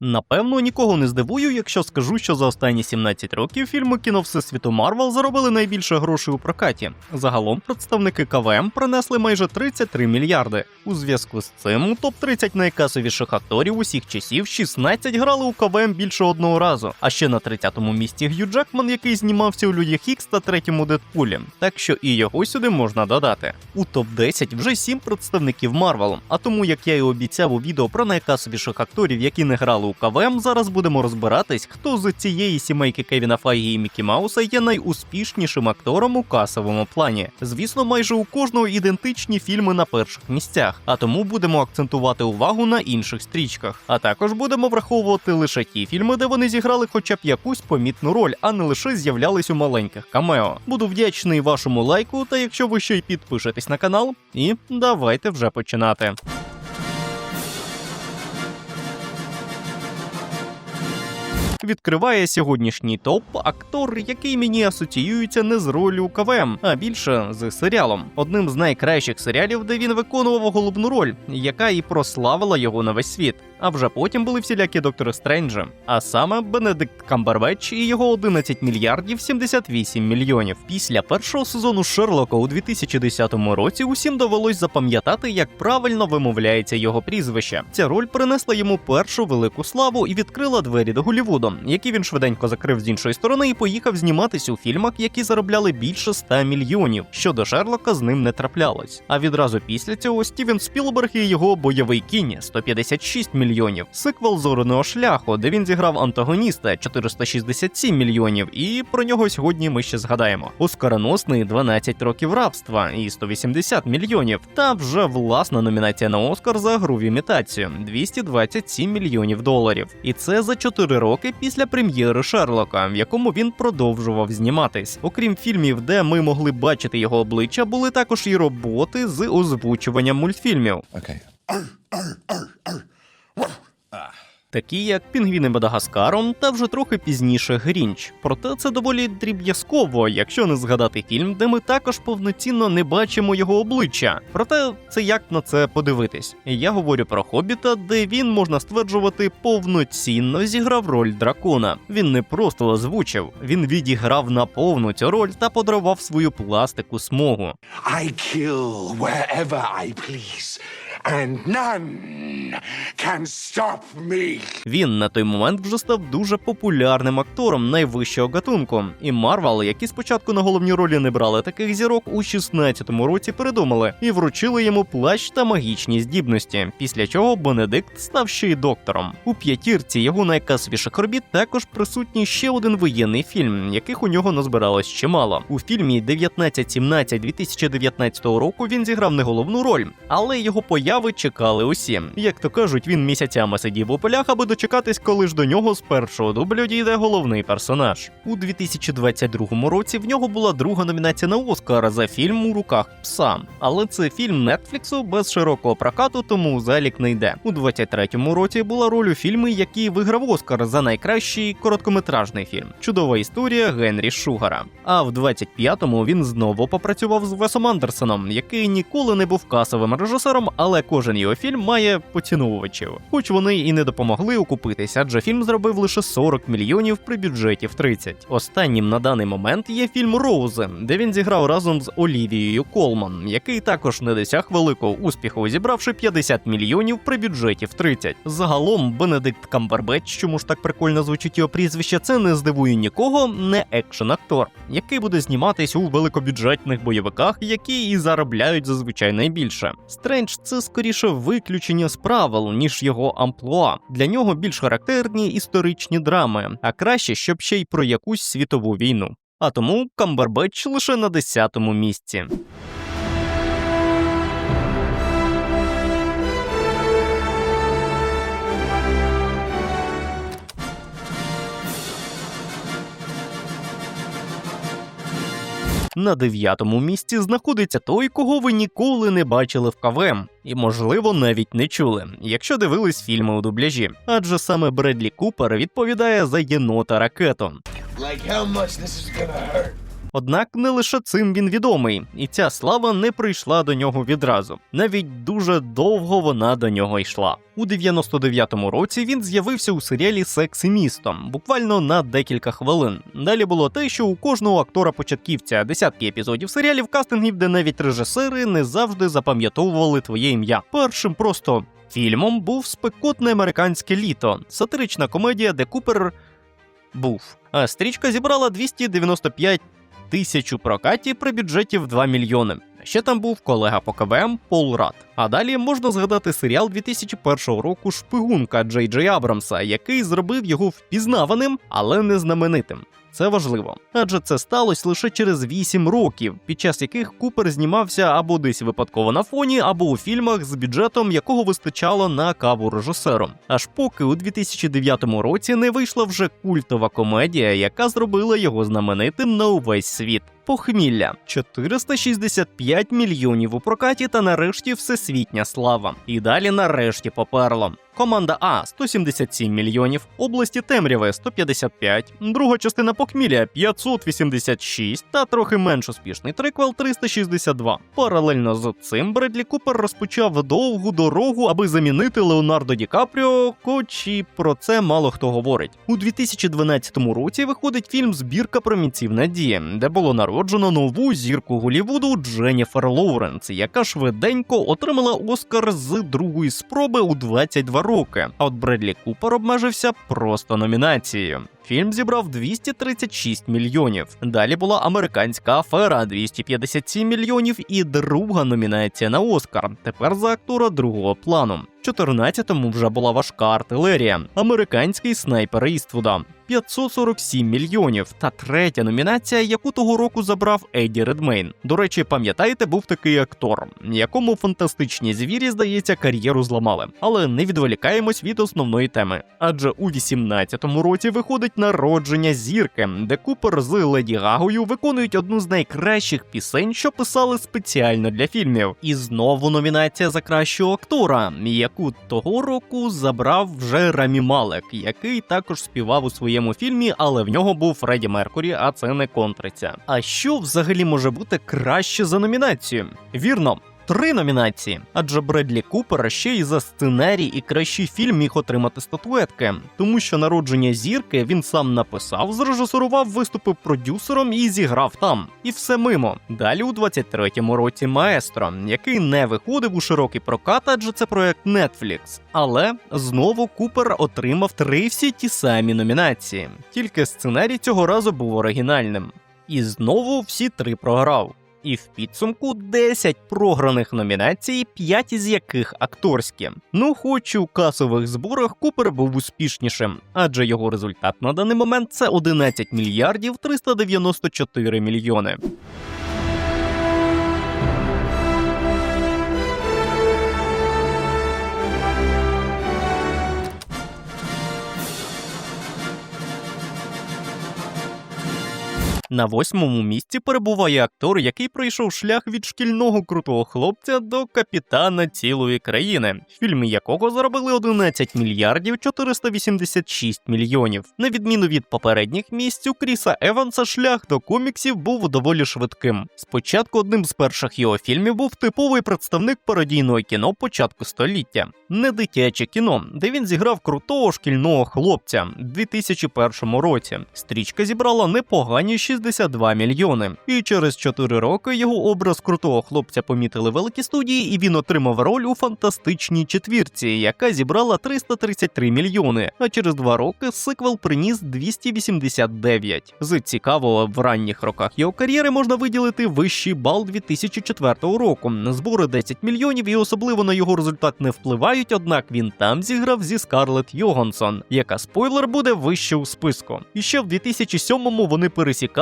Напевно, нікого не здивую, якщо скажу, що за останні 17 років фільми кіно Всесвіту Марвел заробили найбільше грошей у прокаті. Загалом представники КВМ принесли майже 33 мільярди. У зв'язку з цим у топ-30 найкасовіших акторів усіх часів 16 грали у КВМ більше одного разу. А ще на 30-му місці Г'ю Джекман, який знімався у Людях Ікс та третьому Дедпулі. Так що і його сюди можна додати. У топ-10 вже 7 представників Марвел. А тому, як я і обіцяв у відео про найкасовіших акторів, які не грали у КВМ, зараз будемо розбиратись, хто з цієї сімейки Кевіна Файгі і Мікі Мауса є найуспішнішим актором у касовому плані. Звісно, майже у кожного ідентичні фільми на перших місцях, а тому будемо акцентувати увагу на інших стрічках. А також будемо враховувати лише ті фільми, де вони зіграли хоча б якусь помітну роль, а не лише з'являлись у маленьких камео. Буду вдячний вашому лайку, та якщо ви ще й підпишетесь на канал, і давайте вже починати. Відкриває сьогоднішній топ актор, який мені асоціюється не з ролью КВМ, а більше з серіалом. Одним з найкращих серіалів, де він виконував головну роль, яка і прославила його на весь світ. А вже потім були всілякі доктори Стренджі, а саме Бенедикт Камбербетч і його 11 мільярдів 78 мільйонів. Після першого сезону Шерлока у 2010 році усім довелось запам'ятати, як правильно вимовляється його прізвище. Ця роль принесла йому першу велику славу і відкрила двері до Голлівуду, які він швиденько закрив з іншої сторони і поїхав зніматись у фільмах, які заробляли більше 100 мільйонів. Щодо Шерлока з ним не траплялось. А відразу після цього Стівен Спілберг і його бойовий кінь 156 мільйонів, сиквел зоряного шляху, де він зіграв антагоніста 467 мільйонів, і про нього сьогодні ми ще згадаємо. Оскароносний 12 років рабства і 180 мільйонів. Та вже власна номінація на Оскар за гру в імітацію 227 мільйонів доларів. І це за 4 роки після прем'єри Шерлока, в якому він продовжував зніматись. Окрім фільмів, де ми могли бачити його обличчя, були також і роботи з озвучуванням мультфільмів. Okay. Такі як Пінгвіни Мадагаскаром та вже трохи пізніше Грінч. Проте це доволі дріб'язково, якщо не згадати фільм, де ми також повноцінно не бачимо його обличчя. Проте це як на це подивитись. Я говорю про Хобіта, де він можна стверджувати повноцінно зіграв роль дракона. Він не просто озвучив, він відіграв наповну цю роль та подарував свою пластику смогу. I kill wherever I please, and none can stop me. Він на той момент вже став дуже популярним актором найвищого гатунку. І Марвел, які спочатку на головні ролі не брали таких зірок, у 16-му році передумали і вручили йому плащ та магічні здібності. Після чого Бенедикт став ще й доктором. У п'ятірці його найкасовіших робіт також присутній ще один воєнний фільм, яких у нього назбиралось чимало. У фільмі 1917 2019 року він зіграв не головну роль, але його появи чекали усі. Як то кажуть, він місяцями сидів у полях, аби дочекатись, коли ж до нього з першого дублю дійде головний персонаж. У 2022 році в нього була друга номінація на Оскар за фільм у руках пса. Але це фільм Нетфліксу без широкого прокату, тому залік не йде. У 23-му році була роль у фільмі, який виграв Оскар за найкращий короткометражний фільм. Чудова історія Генрі Шугара. А в 25-му він знову попрацював з Весом Андерсоном, який ніколи не був касовим режисером, але кожен його фільм має поціновувачів. Хоч вони і не допомогли окупитись, адже фільм зробив лише 40 мільйонів при бюджеті в 30. Останнім на даний момент є фільм Роузи, де він зіграв разом з Олівією Колман, який також не досяг великого успіху, зібравши 50 мільйонів при бюджеті в 30. Загалом Бенедикт Камбербетч, чому ж так прикольно звучить його прізвище, це не здивує нікого, не екшен актор, який буде зніматись у великобюджетних бойовиках, які і заробляють зазвичай найбільше. Стрендж це скоріше виключення з правил, ніж його амплуа. Для нього більш характерні історичні драми, а краще, щоб ще й про якусь світову війну. А тому Камбербетч лише на 10-му місці. На дев'ятому місці знаходиться той, кого ви ніколи не бачили в КВМ, і, можливо, навіть не чули, якщо дивились фільми у дубляжі. Адже саме Бредлі Купер відповідає за єнота ракету. Like how much this is gonna hurt. Однак не лише цим він відомий, і ця слава не прийшла до нього відразу. Навіть дуже довго вона до нього йшла. У 99-му році він з'явився у серіалі Секс і місто, буквально на декілька хвилин. Далі було те, що у кожного актора-початківця десятки епізодів серіалів кастингів, де навіть режисери не завжди запам'ятовували твоє ім'я. Першим просто фільмом був спекотне американське літо, сатирична комедія, де Купер був. А стрічка зібрала 295 тисяч прокатів прокаті при бюджеті в 2 мільйони. Ще там був колега по КВМ Пол Рад. А далі можна згадати серіал 2001 року Шпигунка Джей Джей Абрамса, який зробив його впізнаваним, але не знаменитим. Це важливо, адже це сталося лише через 8 років, під час яких Купер знімався або десь випадково на фоні, або у фільмах з бюджетом, якого вистачало на каву режисером. Аж поки у 2009 році не вийшла вже культова комедія, яка зробила його знаменитим на увесь світ. Похмілля 465 мільйонів у прокаті та нарешті всесвітня слава. І далі нарешті поперло. Команда А 177 мільйонів, області темряви 155, друга частина похмілля 586 та трохи менш успішний триквел 362. Паралельно з цим Бредлі Купер розпочав довгу дорогу, аби замінити Леонардо Ді Капріо, хоч і про це мало хто говорить. У 2012 році виходить фільм Збірка промінців надії, де було народжено нову зірку Голівуду Дженніфер Лоуренс, яка швиденько отримала Оскар з другої спроби у 22 роки. А от Бредлі Купер обмежився просто номінацією. Фільм зібрав 236 мільйонів. Далі була американська афера 257 мільйонів і друга номінація на Оскар. Тепер за актора другого плану. 14-му вже була важка артилерія, американський снайпер Іствуда 547 мільйонів. Та третя номінація, яку того року забрав Еді Редмейн. До речі, пам'ятаєте, був такий актор, якому фантастичні звірі, здається, кар'єру зламали. Але не відволікаємось від основної теми. Адже у 18-му році виходить народження зірки, де Купер з Леді Гагою виконують одну з найкращих пісень, що писали спеціально для фільмів. І знову номінація за кращого актора, яку того року забрав вже Рамі Малек, який також співав у своєму фільмі, але в нього був Фредді Меркурі, а це не контриця. А що взагалі може бути краще за номінацію? Вірно. Три номінації, адже Бредлі Купер ще й за сценарій і кращий фільм міг отримати статуетки, тому що народження зірки він сам написав, зрежисурував, виступив продюсером і зіграв там. І все мимо. Далі у 23-му році Маестро, який не виходив у широкий прокат, адже це проект Netflix. Але знову Купер отримав три всі ті самі номінації. Тільки сценарій цього разу був оригінальним. І знову всі три програв. І в підсумку 10 програних номінацій, 5 із яких акторські. Ну, хоч у касових зборах Купер був успішнішим, адже його результат на даний момент це 11 мільярдів 394 мільйони. На восьмому місці перебуває актор, який пройшов шлях від шкільного крутого хлопця до капітана цілої країни, фільми якого заробили 11 мільярдів 486 мільйонів. На відміну від попередніх місць, у Кріса Еванса шлях до коміксів був доволі швидким. Спочатку одним з перших його фільмів був типовий представник пародійного кіно початку століття, не дитяче кіно, де він зіграв крутого шкільного хлопця в 2001 році. Стрічка зібрала непогані 62 мільйони. І через 4 роки його образ крутого хлопця помітили великі студії, і він отримав роль у фантастичній четвірці, яка зібрала 333 мільйони. А через 2 роки сиквел приніс 289. З цікавого в ранніх роках його кар'єри можна виділити вищий бал 2004 року. Збори 10 мільйонів і особливо на його результат не впливають. Однак він там зіграв зі Скарлетт Йоганссон, яка спойлер буде вище у списку. І ще в 2007-му вони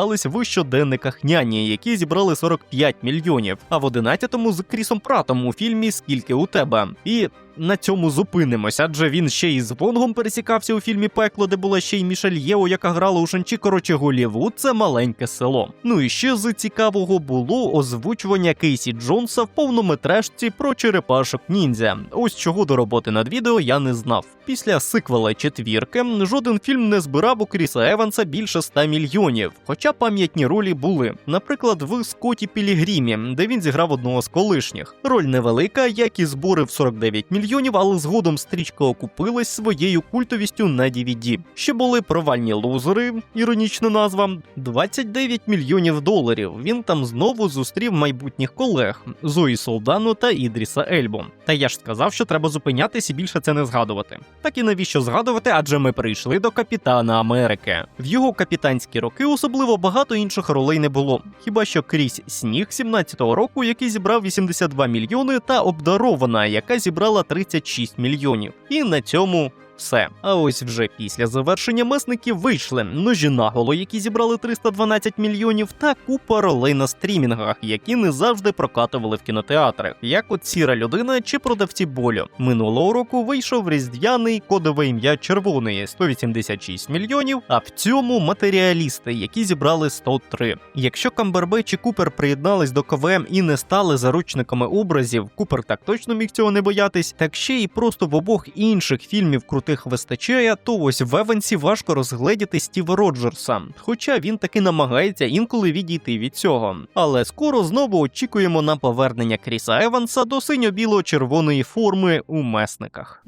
пересікались в щоденниках няні, які зібрали 45 мільйонів, а в 11-му з Крісом Пратом у фільмі Скільки у тебе. І на цьому зупинимось, адже він ще й з Вонгом пересікався у фільмі Пекло, де була ще й Мішель Єо, яка грала у Шанчі. Коротше, Голівуд це маленьке село. Ну і ще з цікавого було озвучування Кейсі Джонса в повнометражці про черепашок ніндзя. Ось чого до роботи над відео я не знав. Після сиквела четвірки жоден фільм не збирав у Кріса Еванса більше 100 мільйонів. Хоча пам'ятні ролі були. Наприклад, в Скотті Пілігрімі, де він зіграв одного з колишніх. Роль невелика, як і збори в 49 мільйонів, але згодом стрічка окупилась своєю культовістю на DVD. Ще були провальні лузери, іронічна назва, 29 мільйонів доларів. Він там знову зустрів майбутніх колег Зої Солдану та Ідріса Ельбу. Та я ж сказав, що треба зупинятись і більше це не згадувати. Так і навіщо згадувати, адже ми прийшли до Капітана Америки. В його капітанські роки особливо багато інших ролей не було. Хіба що крізь сніг 17-го року, який зібрав 82 мільйони, та обдарована, яка зібрала 36 мільйонів. І на цьому. Все, а ось вже після завершення месників вийшли ножі наголо, які зібрали 312 мільйонів, та купа ролей на стрімінгах, які не завжди прокатували в кінотеатрах, як от сіра людина чи продавці болю. Минулого року вийшов різдвяний кодове ім'я червоної 186 мільйонів. А в цьому матеріалісти, які зібрали 103. Якщо Камбербеч і Купер приєднались до КВМ і не стали заручниками образів, Купер так точно міг цього не боятись. Так ще й просто в обох інших фільмів крутих вистачає, то ось в Евансі важко розгледіти Стіва Роджерса, хоча він таки намагається інколи відійти від цього. Але скоро знову очікуємо на повернення Кріса Еванса до синьо-біло-червоної форми у месниках.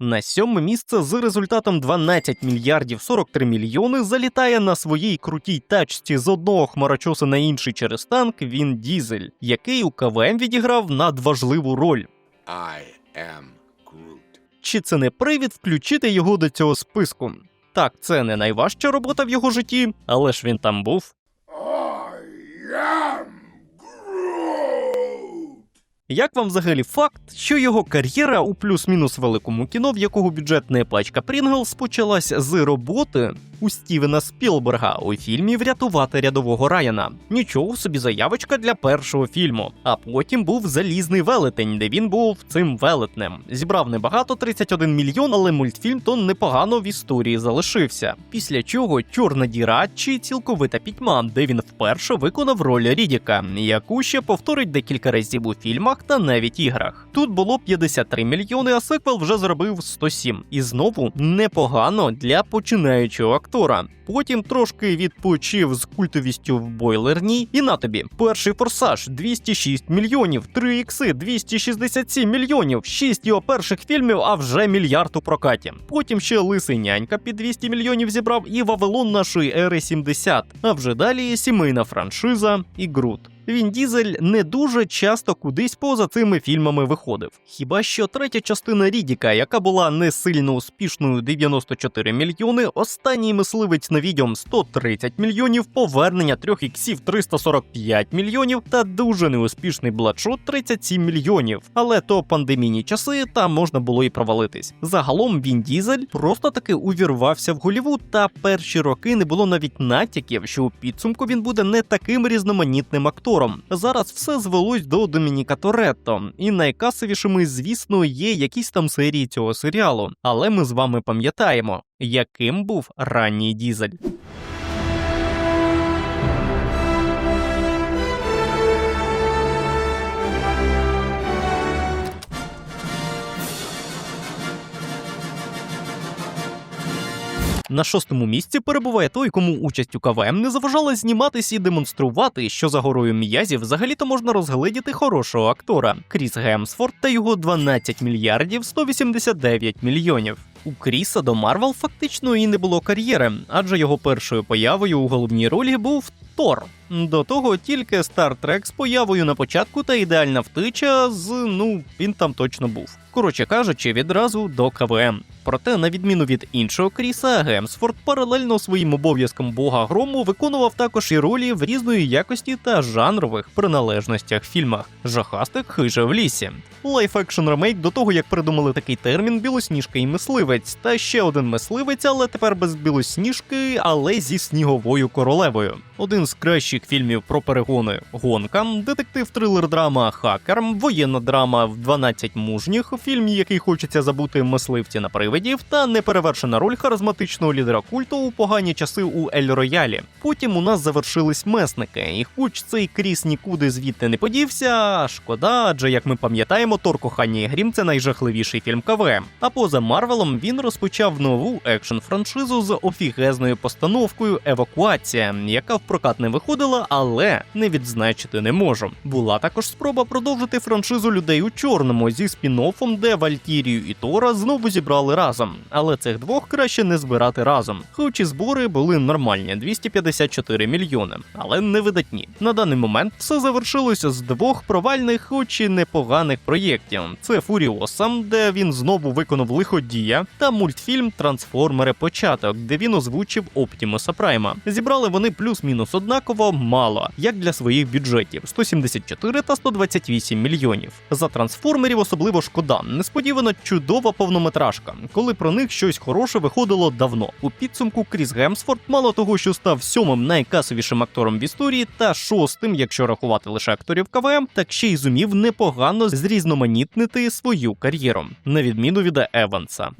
На сьоме місце з результатом 12 мільярдів 43 мільйони залітає на своїй крутій тачці з одного хмарочоса на інший через танк він Дізель, який у КВМ відіграв надважливу роль. I am Groot. Чи це не привід включити його до цього списку? Так, це не найважча робота в його житті, але ж він там був. I am Groot. Як вам взагалі факт, що його кар'єра у плюс-мінус великому кіно, в якого бюджет не пачка Прінглс, почалась з роботи у Стівена Спілберга у фільмі Врятувати рядового Райана. Нічого собі заявочка для першого фільму. А потім був залізний велетень, де він був цим велетнем. Зібрав небагато 31 мільйон, але мультфільм то непогано в історії залишився. Після чого чорна діра чи цілковита пітьма, де він вперше виконав роль Рідіка, яку ще повторить декілька разів у фільмах та навіть іграх. Тут було 53 мільйони, а сиквел вже зробив 107. І знову непогано для починаючого. Потім трошки відпочив з культовістю в бойлерній. І на тобі перший форсаж 206 мільйонів, 3 ікси 267 мільйонів, 6 його перших фільмів, а вже мільярд у прокаті. Потім ще лисий нянька під 200 мільйонів зібрав і Вавилон нашої ери 70. А вже далі сімейна франшиза і Грут. Він Дізель не дуже часто кудись поза цими фільмами виходив. Хіба що третя частина Рідіка, яка була не сильно успішною 94 мільйони, останній мисливець на відьом 130 мільйонів, повернення трьох іксів 345 мільйонів та дуже неуспішний бладшот 37 мільйонів. Але то пандемійні часи, та можна було і провалитись. Загалом він Дізель просто таки увірвався в Голівуд, та перші роки не було навіть натяків, що у підсумку він буде не таким різноманітним актором. Зараз все звелось до Домініка Торетто, і найкасовішими, звісно, є якісь там серії цього серіалу. Але ми з вами пам'ятаємо, яким був ранній дізель. На шостому місці перебуває той, кому участь у КВМ не заважала зніматись і демонструвати, що за горою м'язів взагалі-то можна розгледіти хорошого актора Кріс Гемсфорд та його 12 мільярдів 189 мільйонів. У Кріса до Марвел фактично і не було кар'єри, адже його першою появою у головній ролі був Тор. До того тільки Star Trek з появою на початку та ідеальна втича з ну він там точно був. Коротше кажучи, відразу до КВМ. Проте, на відміну від іншого Кріса, Гемсфорд паралельно своїм обов'язкам бога грому виконував також і ролі в різної якості та жанрових приналежностях фільмах Жахастик хиже в лісі. Лайф-екшн ремейк до того, як придумали такий термін білосніжка і мисливець, та ще один мисливець, але тепер без білосніжки, але зі сніговою королевою. Один з кращих фільмів про перегони гонка, детектив трилер драма Хакер, воєнна драма в 12 мужніх, фільм, який хочеться забути мисливці на привидів, та неперевершена роль харизматичного лідера культу у погані часи у Ель Роялі. Потім у нас завершились месники, і хоч цей кріс нікуди звідти не подівся, шкода, адже як ми пам'ятаємо, Тор кохання і грім це найжахливіший фільм КВМ. А поза Марвелом він розпочав нову екшн франшизу з офігезною постановкою Евакуація, яка в прокат не виходила, але не відзначити не можу. Була також спроба продовжити франшизу людей у чорному зі спін-оффом, де Валькірію і Тора знову зібрали разом. Але цих двох краще не збирати разом. Хоч і збори були нормальні 254 мільйони, але не видатні. На даний момент все завершилося з двох провальних, хоч і непоганих проєктів. Це Фуріоса, де він знову виконав лиходія, та мультфільм Трансформери Початок, де він озвучив Оптімуса Прайма. Зібрали вони плюс-мінус однаково мало, як для своїх бюджетів 174 та 128 мільйонів. За трансформерів особливо шкода. Несподівано чудова повнометражка, коли про них щось хороше виходило давно. У підсумку Кріс Гемсфорд мало того, що став сьомим найкасовішим актором в історії, та шостим, якщо рахувати лише акторів КВМ, так ще й зумів непогано зрізноманітнити свою кар'єру, на відміну від Еванса.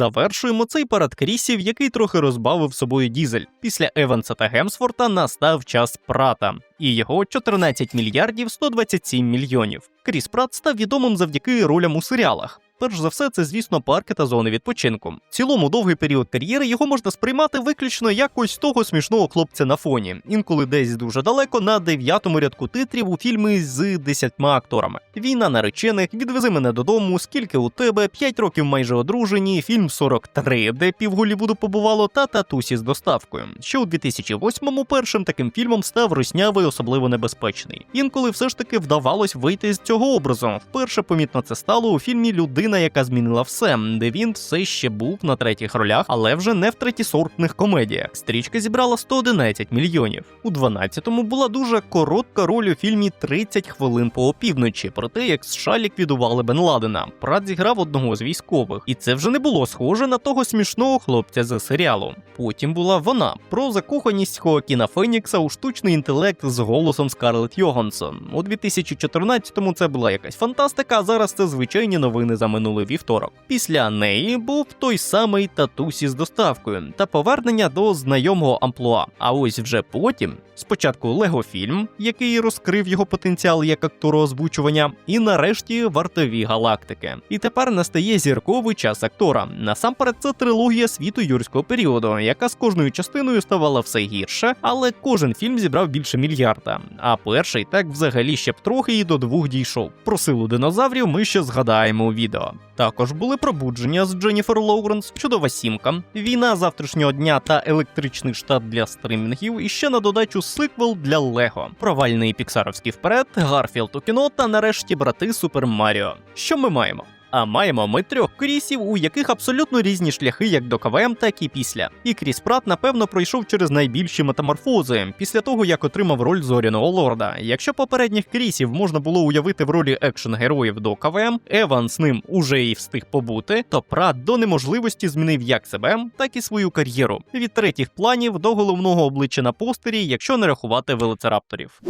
Завершуємо цей парад крісів, який трохи розбавив собою дізель. Після Еванса та Гемсфорта настав час Прата, і його 14 мільярдів 127 мільйонів. Кріс Прат став відомим завдяки ролям у серіалах. Перш за все, це, звісно, парки та зони відпочинку. В цілому довгий період кар'єри його можна сприймати виключно як ось того смішного хлопця на фоні, інколи десь дуже далеко на дев'ятому рядку титрів у фільмі з десятьма акторами. Війна наречених, відвези мене додому, скільки у тебе, п'ять років майже одружені, фільм 43, де пів Голлівуду побувало, та татусі з доставкою. Ще у 2008-му першим таким фільмом став руснявий особливо небезпечний. Інколи все ж таки вдавалось вийти з цього образу. Вперше помітно це стало у фільмі Людина, яка змінила все, де він все ще був на третіх ролях, але вже не в третісортних комедіях. Стрічка зібрала 111 мільйонів. У 12-му була дуже коротка роль у фільмі «30 хвилин по опівночі про те, як США ліквідували Бен Ладена. Прат зіграв одного з військових, і це вже не було схоже на того смішного хлопця з серіалу. Потім була вона про закоханість Хоакіна Фенікса у штучний інтелект з голосом Скарлетт Йогансон. У 2014-му це була якась фантастика, а зараз це звичайні новини за минулий вівторок. Після неї був той самий татусі з доставкою та повернення до знайомого амплуа. А ось вже потім. Спочатку Лего-фільм, який розкрив його потенціал як актору озвучування, і нарешті вартові галактики. І тепер настає зірковий час актора. Насамперед, це трилогія світу юрського періоду, яка з кожною частиною ставала все гірше, але кожен фільм зібрав більше мільярда. А перший так взагалі ще б трохи і до двох дійшов. Про силу динозаврів ми ще згадаємо у відео. Також були пробудження з Дженніфер Лоуренс, чудова сімка, війна завтрашнього дня та електричний штат для стримінгів, і ще на додачу сиквел для Лего, провальний піксаровський вперед, Гарфілд у кіно та нарешті брати Супер Маріо. Що ми маємо? А маємо ми трьох крісів, у яких абсолютно різні шляхи, як до КВМ, так і після. І Кріс Прат, напевно, пройшов через найбільші метаморфози після того, як отримав роль зоряного лорда. Якщо попередніх крісів можна було уявити в ролі екшн героїв до КВМ, Еван з ним уже і встиг побути, то Прат до неможливості змінив як себе, так і свою кар'єру від третіх планів до головного обличчя на постері, якщо не рахувати велоцирапторів.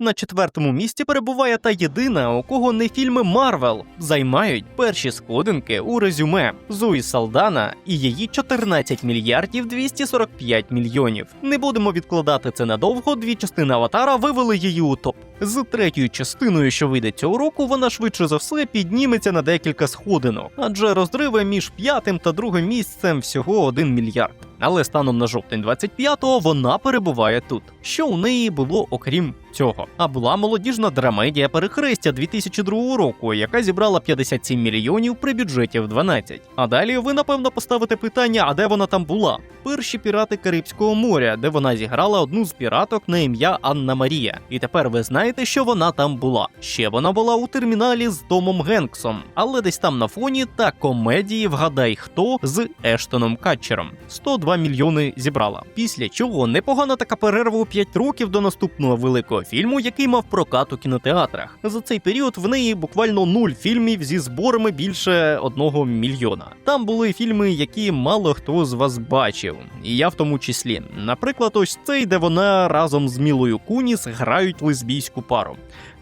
На четвертому місці перебуває та єдина, у кого не фільми Марвел займають перші сходинки у резюме Зої Салдана і її 14 мільярдів 245 мільйонів. Не будемо відкладати це надовго. Дві частини аватара вивели її у топ. З третьою частиною, що вийде цього року, вона швидше за все підніметься на декілька сходинок, адже розриви між п'ятим та другим місцем всього 1 мільярд. Але станом на жовтень 25-го вона перебуває тут. Що у неї було окрім цього? А була молодіжна драмедія перехрестя 2002 року, яка зібрала 57 мільйонів при бюджеті в 12. А далі ви напевно поставите питання, а де вона там була? Перші пірати Карибського моря, де вона зіграла одну з піраток на ім'я Анна Марія. І тепер ви знаєте, що вона там була. Ще вона була у терміналі з Томом Генксом, але десь там на фоні та комедії Вгадай хто з Ештоном Катчером. 102 мільйони зібрала. Після чого непогана така перерва у 5 років до наступного великого фільму, який мав прокат у кінотеатрах. За цей період в неї буквально нуль фільмів зі зборами більше одного мільйона. Там були фільми, які мало хто з вас бачив, і я в тому числі. Наприклад, ось цей, де вона разом з Мілою Куніс грають лесбійську пару.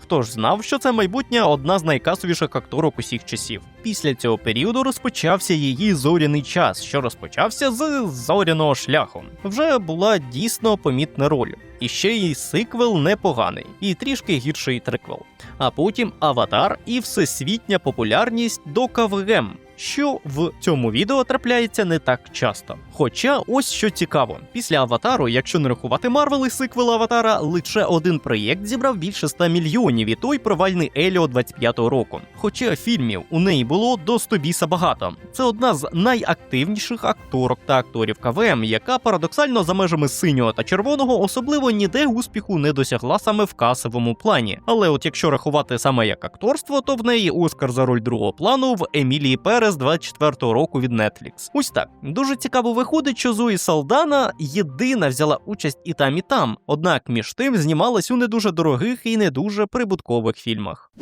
Хто ж знав, що це майбутнє одна з найкасовіших акторок усіх часів. Після цього періоду розпочався її зоряний час, що розпочався з зоряного шляху. Вже була дійсно помітна роль. І ще й сиквел непоганий, і трішки гірший триквел. А потім Аватар і всесвітня популярність до КВМ, що в цьому відео трапляється не так часто. Хоча ось що цікаво, після аватару, якщо не рахувати Марвел і сиквел Аватара, лише один проєкт зібрав більше 100 мільйонів, і той провальний Еліо 25-го року. Хоча фільмів у неї було до 100 біса багато. Це одна з найактивніших акторок та акторів КВМ, яка парадоксально за межами синього та червоного особливо ніде успіху не досягла саме в касовому плані. Але от якщо рахувати саме як акторство, то в неї Оскар за роль другого плану в Емілії Перес 24-го року від Netflix. Ось так дуже цікаво виходить, що Зої Салдана єдина взяла участь і там, і там. Однак між тим знімалась у не дуже дорогих і не дуже прибуткових фільмах.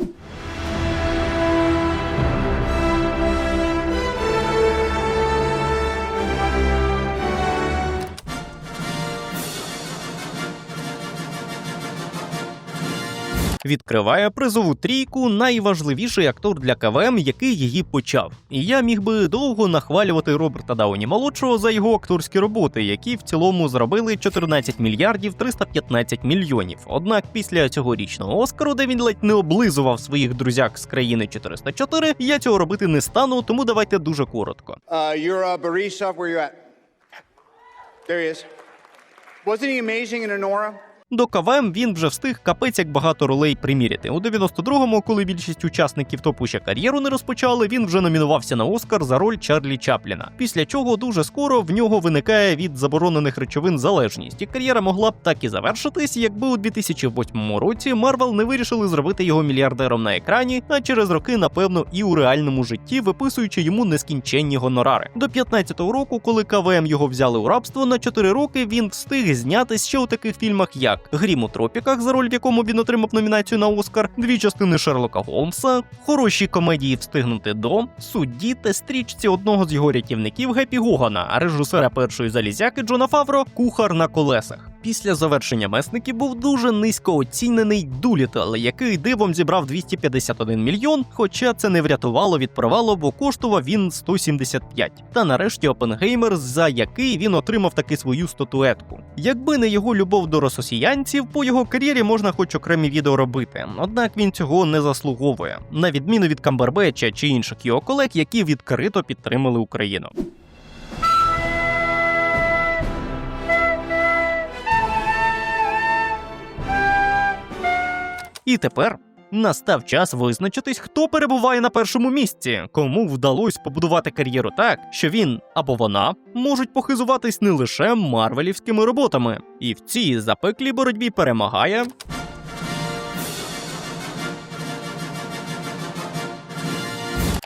Відкриває призову трійку найважливіший актор для КВМ, який її почав. І я міг би довго нахвалювати Роберта Дауні молодшого за його акторські роботи, які в цілому зробили 14 мільярдів 315 мільйонів. Однак після цьогорічного Оскару, де він ледь не облизував своїх друзяк з країни 404, я цього робити не стану, тому давайте дуже коротко. Uh, you're uh, Borisov. Wasn't he amazing in Honora? До КВМ він вже встиг капець як багато ролей приміряти. У 92-му, коли більшість учасників топу ще кар'єру не розпочали, він вже номінувався на Оскар за роль Чарлі Чапліна. Після чого дуже скоро в нього виникає від заборонених речовин залежність, і кар'єра могла б так і завершитись, якби у 2008 році Марвел не вирішили зробити його мільярдером на екрані, а через роки, напевно, і у реальному житті, виписуючи йому нескінченні гонорари. До 15-го року, коли КВМ його взяли у рабство, на 4 роки він встиг знятись ще у таких фільмах, як Грім у тропіках, за роль в якому він отримав номінацію на Оскар, дві частини Шерлока Голмса, хороші комедії встигнути до судді та стрічці одного з його рятівників Гепі Гогана, а режисера першої залізяки Джона Фавро, кухар на колесах. Після завершення месників був дуже низько оцінений Дулітл, який дивом зібрав 251 мільйон, хоча це не врятувало від провалу, бо коштував він 175. Та нарешті Опенгеймер, за який він отримав таки свою статуетку. Якби не його любов до росіянців, по його кар'єрі можна хоч окремі відео робити. Однак він цього не заслуговує, на відміну від Камбербеча чи інших його колег, які відкрито підтримали Україну. І тепер настав час визначитись, хто перебуває на першому місці, кому вдалося побудувати кар'єру так, що він або вона можуть похизуватись не лише марвелівськими роботами. І в цій запеклій боротьбі перемагає.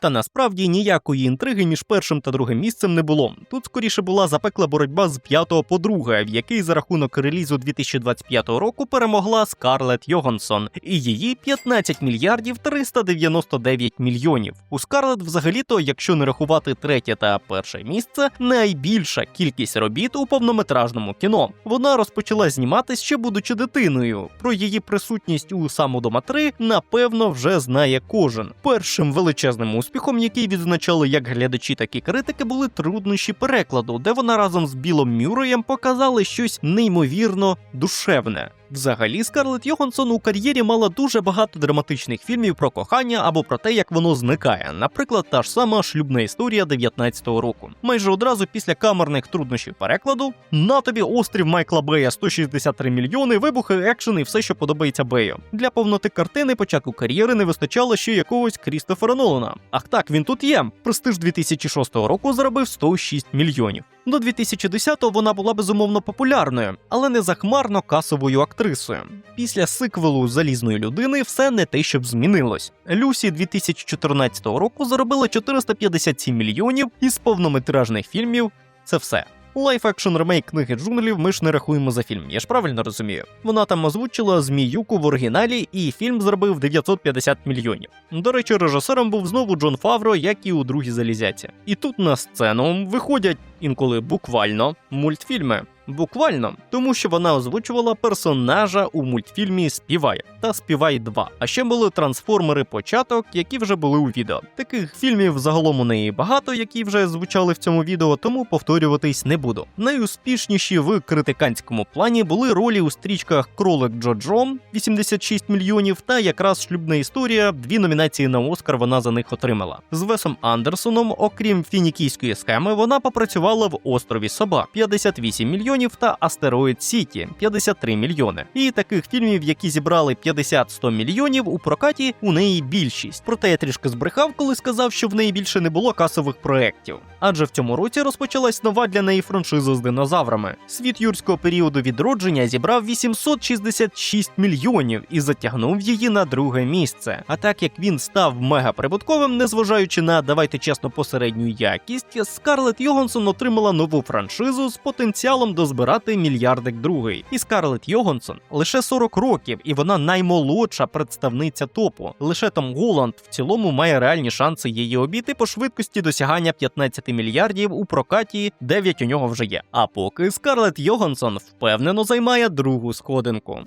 Та насправді ніякої інтриги між першим та другим місцем не було. Тут скоріше була запекла боротьба з п'ятого по друге, в який за рахунок релізу 2025 року перемогла Скарлетт Йоганссон і її 15 мільярдів 399 мільйонів. У Скарлетт взагалі-то, якщо не рахувати третє та перше місце, найбільша кількість робіт у повнометражному кіно. Вона розпочала зніматись ще будучи дитиною. Про її присутність у самодома 3 напевно вже знає кожен. Першим величезним успіхом, який відзначали як глядачі, так і критики, були труднощі перекладу, де вона разом з Білом Мюреєм показали щось неймовірно душевне. Взагалі, Скарлетт Йоханссон у кар'єрі мала дуже багато драматичних фільмів про кохання або про те, як воно зникає. Наприклад, та ж сама шлюбна історія 19-го року. Майже одразу після камерних труднощів перекладу на тобі острів Майкла Бея 163 мільйони, вибухи, екшен і все, що подобається Бею. Для повноти картини початку кар'єри не вистачало ще якогось Крістофера Нолана. Ах так, він тут є. Престиж 2006 року заробив 106 мільйонів. До 2010-го вона була безумовно популярною, але не захмарно касовою актрисою. Після сиквелу залізної людини все не те, щоб змінилось. Люсі 2014 року заробила 457 мільйонів із повнометражних фільмів. Це все. Лайф екшн ремейк книги джунглів ми ж не рахуємо за фільм, я ж правильно розумію. Вона там озвучила Зміюку в оригіналі, і фільм зробив 950 мільйонів. До речі, режисером був знову Джон Фавро, як і у другій залізяці. І тут на сцену виходять інколи буквально мультфільми. Буквально, тому що вона озвучувала персонажа у мультфільмі Співай та Співай 2. А ще були трансформери початок, які вже були у відео. Таких фільмів загалом у неї багато, які вже звучали в цьому відео, тому повторюватись не буду. Найуспішніші в критиканському плані були ролі у стрічках Кролик Джоджо 86 мільйонів та якраз шлюбна історія. Дві номінації на Оскар вона за них отримала. З Весом Андерсоном, окрім фінікійської схеми, вона попрацювала в острові Собак 58 мільйонів та Астероїд Сіті 53 мільйони. І таких фільмів, які зібрали 50-100 мільйонів у прокаті, у неї більшість. Проте я трішки збрехав, коли сказав, що в неї більше не було касових проєктів. Адже в цьому році розпочалась нова для неї франшиза з динозаврами. Світ юрського періоду відродження зібрав 866 мільйонів і затягнув її на друге місце. А так як він став мегаприбутковим, незважаючи на давайте чесно посередню якість, Скарлетт Йоганссон отримала нову франшизу з потенціалом дозбирати мільярдик другий. І Скарлетт Йогансон лише 40 років, і вона наймолодша представниця топу. Лише Том Голланд в цілому має реальні шанси її обійти по швидкості досягання 15 мільярдів у прокаті, 9 у нього вже є. А поки Скарлетт Йогансон впевнено займає другу сходинку.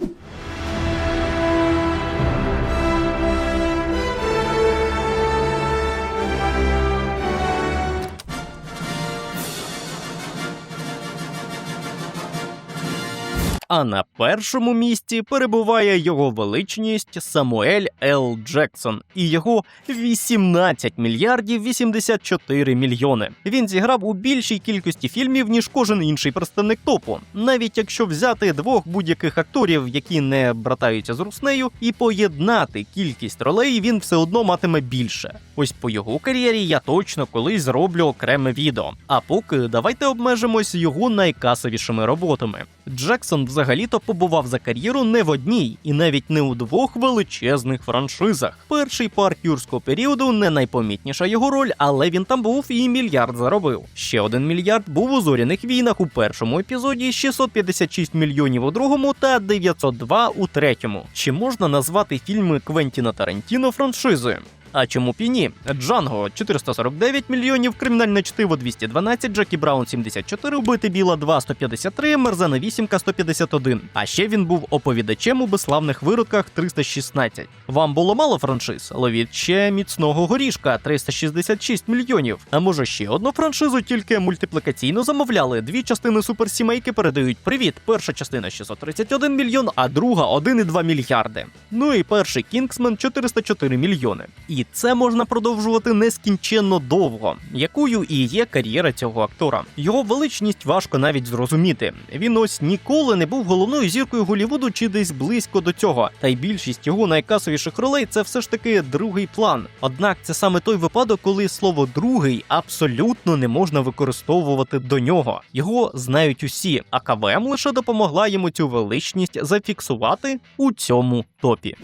А на першому місці перебуває його величність Самуель Л. Джексон і його 18 мільярдів 84 мільйони. Він зіграв у більшій кількості фільмів ніж кожен інший представник топу. Навіть якщо взяти двох будь-яких акторів, які не братаються з руснею, і поєднати кількість ролей, він все одно матиме більше. Ось по його кар'єрі я точно колись зроблю окреме відео. А поки давайте обмежимось його найкасовішими роботами. Джексон взагалі-то побував за кар'єру не в одній і навіть не у двох величезних франшизах. Перший парк юрського періоду не найпомітніша його роль, але він там був і мільярд заробив. Ще один мільярд був у зоряних війнах у першому епізоді, 656 мільйонів у другому та 902 у третьому. Чи можна назвати фільми Квентіна Тарантіно франшизою? А чому б і ні? Джанго 449 мільйонів, кримінальне чтиво 212, Джекі Браун 74, Убити Біла 2 153, Мерзена 8 151. А ще він був оповідачем у безславних виродках 316. Вам було мало франшиз? Ловіть ще міцного горішка 366 мільйонів. А може ще одну франшизу, тільки мультиплікаційно замовляли. Дві частини суперсімейки передають привіт. Перша частина 631 мільйон, а друга 1,2 мільярди. Ну і перший Кінгсмен 404 мільйони. І це можна продовжувати нескінченно довго, якою і є кар'єра цього актора. Його величність важко навіть зрозуміти. Він ось ніколи не був головною зіркою Голівуду чи десь близько до цього. Та й більшість його найкасовіших ролей це все ж таки другий план. Однак це саме той випадок, коли слово другий абсолютно не можна використовувати до нього. Його знають усі, а КВМ лише допомогла йому цю величність зафіксувати у цьому топі.